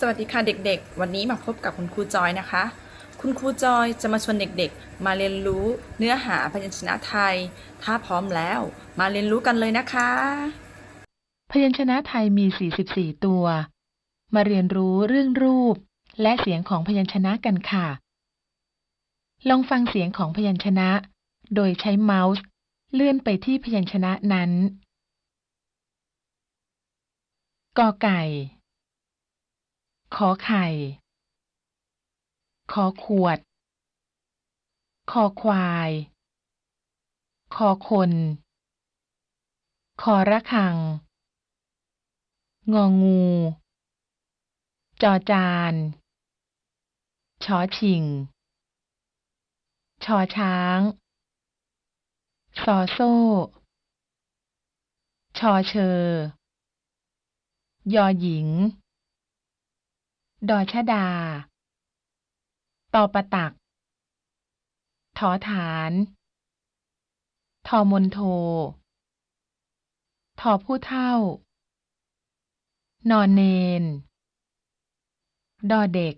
สวัสดีค่ะเด็กๆ วันนี้มาพบกับคุณครูจอยนะคะ คุณครูจอยจะมาชวนเด็กๆ มาเรียนรู้เนื้อหาพยัญชนะไทย ถ้าพร้อมแล้วมาเรียนรู้กันเลยนะคะ พยัญชนะไทยมี 44 ตัว มาเรียนรู้เรื่องรูป และเสียงของพยัญชนะกันค่ะ ลองฟังเสียงของพยัญชนะ โดยใช้เมาส์ เลื่อนไปที่พยัญชนะนั้นกอไก่ ขอไข่ ขอขวด คอควาย คอคน คอระฆัง งองู จอจานชอชิง ชอช้าง ซอโซ่ ชอเชอ ยอหญิง ดอชดา ตอประตักทอฐาน ทอมนโท ทอผู้เท่า นอนเนน ดอเด็ก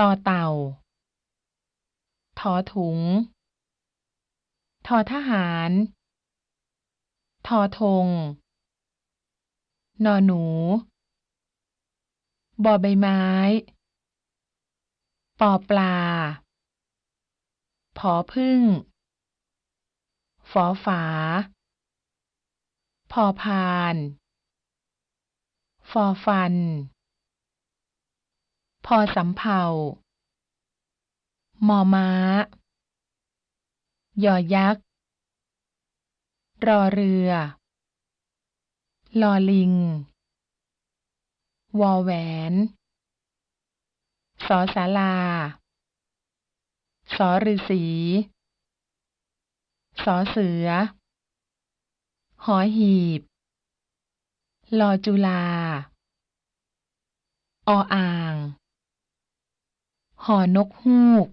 ตอเต่า ทอถุง ทอทหาร ทอธง นอหนู บอใบไม้ ปอปลา ผอพึ่ง ฝอฝา พอพาน ฟอฟัน พอสำเภามอม้า ยอยักษ์ รอเรือ ลอลิง วอแหวน สอสาลา สอฤษี สอเสือ หอหีบ ลอจุลา ออ่าง หอนกฮูก